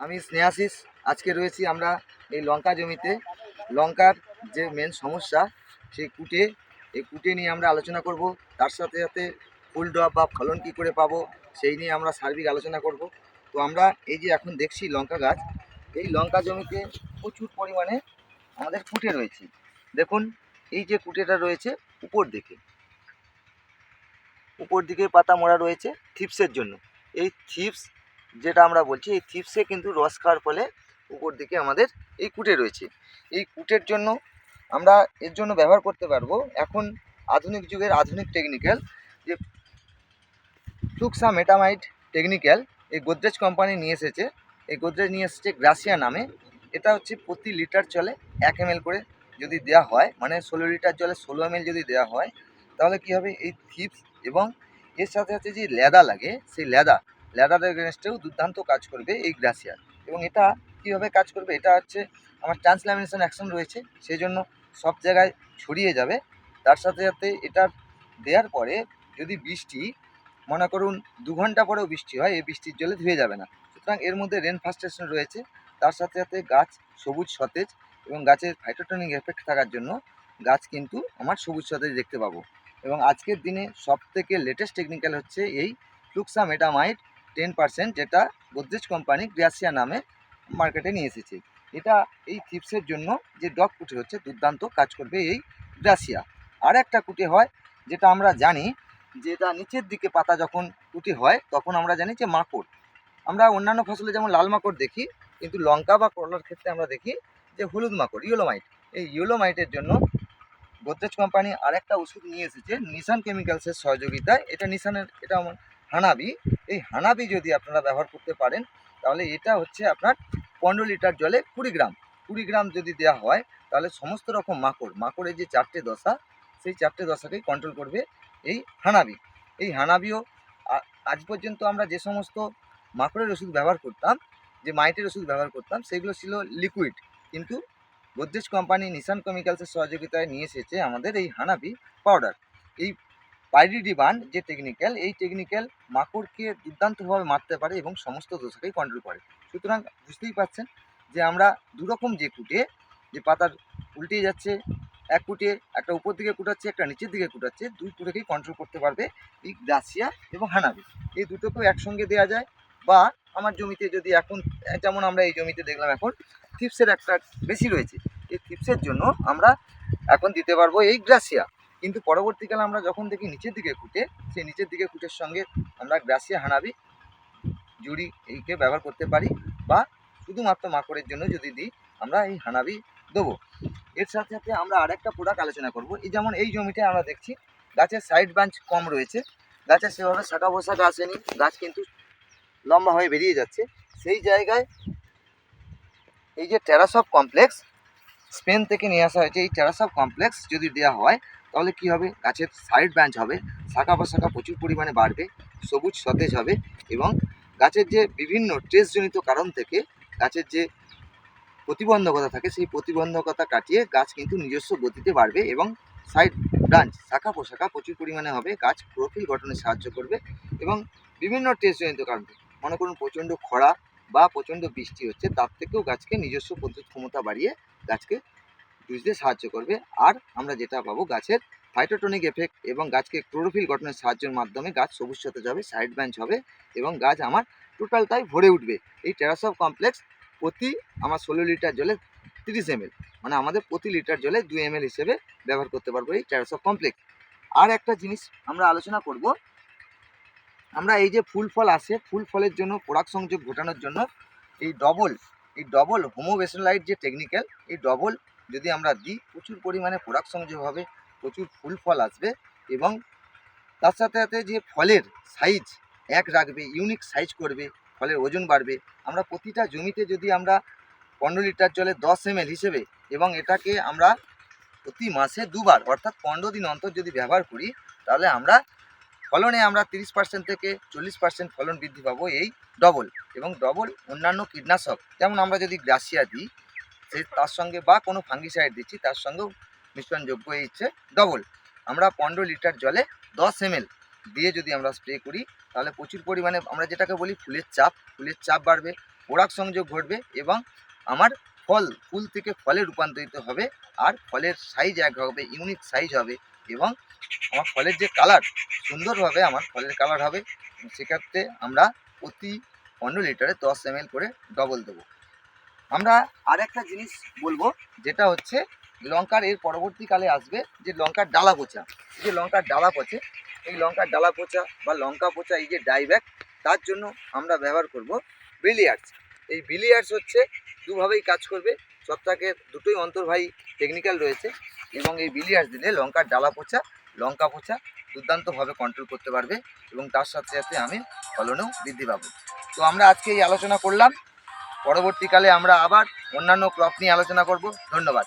আমি স্নেহাশিস, আজকে রয়েছি আমরা এই লঙ্কা জমিতে। লঙ্কার যে মেন সমস্যা, সেই কুটে, এই কুটে নিয়ে আমরা আলোচনা করব। তার সাথে সাথে ফুল ড্রপ বা ফলন কী করে পাবো, সেই নিয়ে আমরা সার্বিক আলোচনা করব। তো আমরা এই যে এখন দেখছি লঙ্কা গাছ, এই লঙ্কা জমিতে প্রচুর পরিমাণে আমাদের কুটে রয়েছে। দেখুন, এই যে কুটেটা রয়েছে উপর দিকে। উপর দিকে পাতা মোড়া রয়েছে থিপসের জন্য। এই থিপস যেটা আমরা বলছি, এই থিপসে কিন্তু রস খাওয়ার ফলে উপর দিকে আমাদের এই কুটে রয়েছে। এই কুটের জন্য আমরা এর জন্য ব্যবহার করতে পারব এখন আধুনিক যুগের আধুনিক টেকনিক্যাল যে ফ্লুক্সা মেটামাইট টেকনিক্যাল এই গোদরেজ কোম্পানি নিয়ে এসেছে। এই গোদরেজ নিয়ে এসেছে গ্রাসিয়া নামে। এটা হচ্ছে প্রতি লিটার জলে এক এম করে যদি দেওয়া হয় মানে ষোলো লিটার জলে ষোলো এম যদি দেওয়া হয়, তাহলে কী হবে? এই থিপস এবং এর সাথে সাথে যে লেদা লাগে, সেই লেদা লেদার এগেনস্টেও দুর্দান্ত কাজ করবে এই গ্রাসিয়ার এবং এটা কীভাবে কাজ করবে? এটা হচ্ছে আমার ট্রান্সল্যামিনেশন অ্যাকশন রয়েছে সেই জন্য সব জায়গায় ছড়িয়ে যাবে। তার সাথে সাথে এটা দেওয়ার পরে যদি বৃষ্টি, মনে করুন দু ঘণ্টা পরেও বৃষ্টি হয়, এই বৃষ্টির জলে ধুয়ে যাবে না। সুতরাং এর মধ্যে রেন ফাস্টেশন রয়েছে। তার সাথে সাথে গাছ সবুজ, সতেজ এবং গাছের ফাইটোটনিক এফেক্ট থাকার জন্য গাছ কিন্তু আমার সবুজ, সতেজ দেখতে পাবো। এবং আজকের দিনে সব থেকে লেটেস্ট টেকনিক্যাল হচ্ছে এই ফ্লুক্সা মেটামাইট টেন পার্সেন্ট যেটা গোদরেজ কোম্পানি গ্রাসিয়া নামে মার্কেটে নিয়ে এসেছে। এটা এই থিপসের জন্য যে ডগ কুটে হচ্ছে, দুর্দান্ত কাজ করবে এই গ্রাসিয়া আর একটা কুটে হয়, যেটা আমরা জানি, যেটা নিচের দিকে পাতা যখন কুটি হয়, তখন আমরা জানি যে মাকড়। আমরা অন্যান্য ফসলে যেমন লাল মাকড় দেখি, কিন্তু লঙ্কা বা করলার ক্ষেত্রে আমরা দেখি যে হলুদ মাকড় ইয়েলোমাইট এই ইয়েলোমাইটের জন্য গোদরেজ কোম্পানি আরেকটা ওষুধ নিয়ে এসেছে নিশান কেমিক্যালসের সহযোগিতায়। এটা নিশানের এটা আমার হানাবি। এই হানাবি যদি আপনারা ব্যবহার করতে পারেন, তাহলে এটা হচ্ছে আপনার পনেরো লিটার জলে কুড়ি গ্রাম। কুড়ি গ্রাম যদি দেওয়া হয়, তাহলে সমস্ত রকম মাকড়, মাকড়ের যে চারটে দশা, সেই চারটে দশাকেই কন্ট্রোল করবে এই হানাবি। এই হানাবিও আজ পর্যন্ত আমরা যে সমস্ত মাকড়ের ওষুধ ব্যবহার করতাম, যে মাইটের ওষুধ ব্যবহার করতাম, সেগুলো ছিল লিকুইড কিন্তু গোদরেজ কোম্পানি নিশান কেমিক্যালসের সহযোগিতায় নিয়ে এসেছে আমাদের এই হানাবি পাউডার এই পাইরিডিবান যে টেকনিক্যাল এই টেকনিক্যাল মাকড়কে দুর্দান্তভাবে মারতে পারে এবং সমস্ত দোষকেই কন্ট্রোল করে। সুতরাং বুঝতেই পারছেন যে আমরা দুরকম যে কুটে, যে পাতার উল্টে যাচ্ছে, এক কুটে একটা উপর দিকে কুটাচ্ছে, একটা নিচের দিকে কুটাচ্ছে, দুই কুটেকেই কন্ট্রোল করতে পারবে এই গ্রাসিয়া এবং হানাবি। এই দুটোকেও একসঙ্গে দেওয়া যায় বা আমার জমিতে যদি এখন, যেমন আমরা এই জমিতে দেখলাম এখন, থিপসের একটা বেশি রয়েছে। এই থিপসের জন্য আমরা এখন দিতে পারব এই গ্রাসিয়া। কিন্তু পরবর্তীকালে আমরা যখন দেখি নিচের দিকে কুটে সেই নিচের দিকে কুটের সঙ্গে আমরা গ্রাসিয়া হানাবি, জুড়ি এইকে ব্যবহার করতে পারি বা শুধুমাত্র মাকড়ের জন্য যদি দিই, আমরা এই হানাবি দেবো। এর সাথে সাথে আমরা আরেকটা প্রোডাক্ট আলোচনা করব। এই যেমন এই জমিতে আমরা দেখছি, গাছের সাইড ব্রাঞ্চ কম রয়েছে। গাছের সেভাবে শাখা পোশাক আসেনি, গাছ কিন্তু লম্বা হয়ে বেরিয়ে যাচ্ছে। সেই জায়গায় এই যে টেরাসপ কমপ্লেক্স স্পেন থেকে নিয়ে আসা হয়েছে। এই টেরাসপ কমপ্লেক্স যদি দেওয়া হয় তাহলে কি হবে? গাছের সাইড ব্রাঞ্চ হবে, শাখা প্রশাখা প্রচুর পরিমাণে বাড়বে, সবুজ সতেজ হবে এবং গাছের যে বিভিন্ন ট্রেসজনিত কারণ থেকে গাছের যে প্রতিবন্ধকতা থাকে, সেই প্রতিবন্ধকতা কাটিয়ে গাছ কিন্তু নিজস্ব গতিতে বাড়বে এবং সাইড ব্রাঞ্চ শাখা পোশাখা প্রচুর পরিমাণে হবে, গাছ প্রোফিল গঠনে সাহায্য করবে এবং বিভিন্ন ট্রেসজনিত কারণ মনে করুন প্রচণ্ড খরা বা প্রচণ্ড বৃষ্টি হচ্ছে, তার থেকেও গাছকে নিজস্ব প্রতিরোধ ক্ষমতা বাড়িয়ে গাছকে বুঝতে সাহায্য করবে। আর আমরা যেটা পাবো গাছের ফাইটোটনিক এফেক্ট এবং গাছকে ক্লোরোফিল গঠনের সাহায্যের মাধ্যমে গাছ সবুজ সতেজ হবে সাইড ব্রাঞ্চ হবে এবং গাছ আমার টোটালটাই ভরে উঠবে। এই টেরাসব কমপ্লেক্স প্রতি আমার ষোলো লিটার জলে তিরিশ এমএল মানে আমাদের প্রতি লিটার জলে দুই এমএল হিসেবে ব্যবহার করতে পারব এই টেরাসব কমপ্লেক্স আর একটা জিনিস আমরা আলোচনা করব, আমরা এই যে ফুল ফল আসে, ফুল ফলের জন্য পরাগ সংযোগ ঘটানোর জন্য এই ডবল এই ডবল হোমোবেসোলাইট যে টেকনিক্যাল এই ডবল যদি আমরা দিই, প্রচুর পরিমাণে পরাগ সংযোগ হবে, প্রচুর ফুল ফল আসবে এবং তার সাথে সাথে যে ফলের সাইজ এক রাখবে ইউনিক সাইজ করবে, ফলের ওজন বাড়বে, আমরা প্রতিটা জমিতে যদি আমরা পনেরো লিটার জলে দশ এম হিসেবে এবং এটাকে আমরা প্রতি মাসে দুবার, অর্থাৎ পনেরো দিন অন্তর যদি ব্যবহার করি, তাহলে আমরা ফলনে আমরা তিরিশ পার্সেন্ট থেকে চল্লিশ পার্সেন্ট ফলন বৃদ্ধি পাবো এই ডবল এবং ডবল অন্যান্য কীটনাশক। যেমন আমরা যদি গ্রাসিয়া দিই সে তার সঙ্গে বা কোনো ফাঙ্গিসাইড দিচ্ছি, তার সঙ্গেও মিশ্রণযোগ্য এই হচ্ছে ডবল আমরা পনেরো লিটার জলে দশ এম দিয়ে যদি আমরা স্প্রে করি, তাহলে প্রচুর পরিমাণে আমরা যেটাকে বলি ফুলের চাপ ফুলের চাপ বাড়বে পরাগ সংযোগ ঘটবে এবং আমার ফল, ফুল থেকে ফলে রূপান্তরিত হবে আর ফলের সাইজ এক হবে ইউনিক সাইজ হবে এবং আমার ফলের যে কালার সুন্দরভাবে আমার ফলের কালার হবে, সেক্ষেত্রে আমরা প্রতি পনেরো লিটারে দশ এম করে ডবল দেবো। আমরা আর একটা জিনিস বলব, যেটা হচ্ছে লঙ্কার এর পরবর্তীকালে আসবে যে লঙ্কার ডালা পচা। যে লঙ্কার ডালা পচে, এই লঙ্কার ডালা পচা বা লঙ্কা পচা, এই যে ডাইব্যাক তার জন্য আমরা ব্যবহার করব বিলিয়ার্স এই বিলিয়ার্স হচ্ছে দুভাবেই কাজ করবে, সপ্তাহে দুটোই অন্তর্বাহী টেকনিক্যাল রয়েছে এবং এই বিলিয়ার্স দিলে লঙ্কার ডালা পচা, লঙ্কা পচা দুর্দান্তভাবে কন্ট্রোল করতে পারবে এবং তার সাথে সাথে আমি ফলনেও বৃদ্ধি পাবো। তো আমরা আজকে এই আলোচনা করলাম। পরবর্তীকালে আমরা আবার অন্যান্য ক্রপ নিয়ে আলোচনা করব। ধন্যবাদ।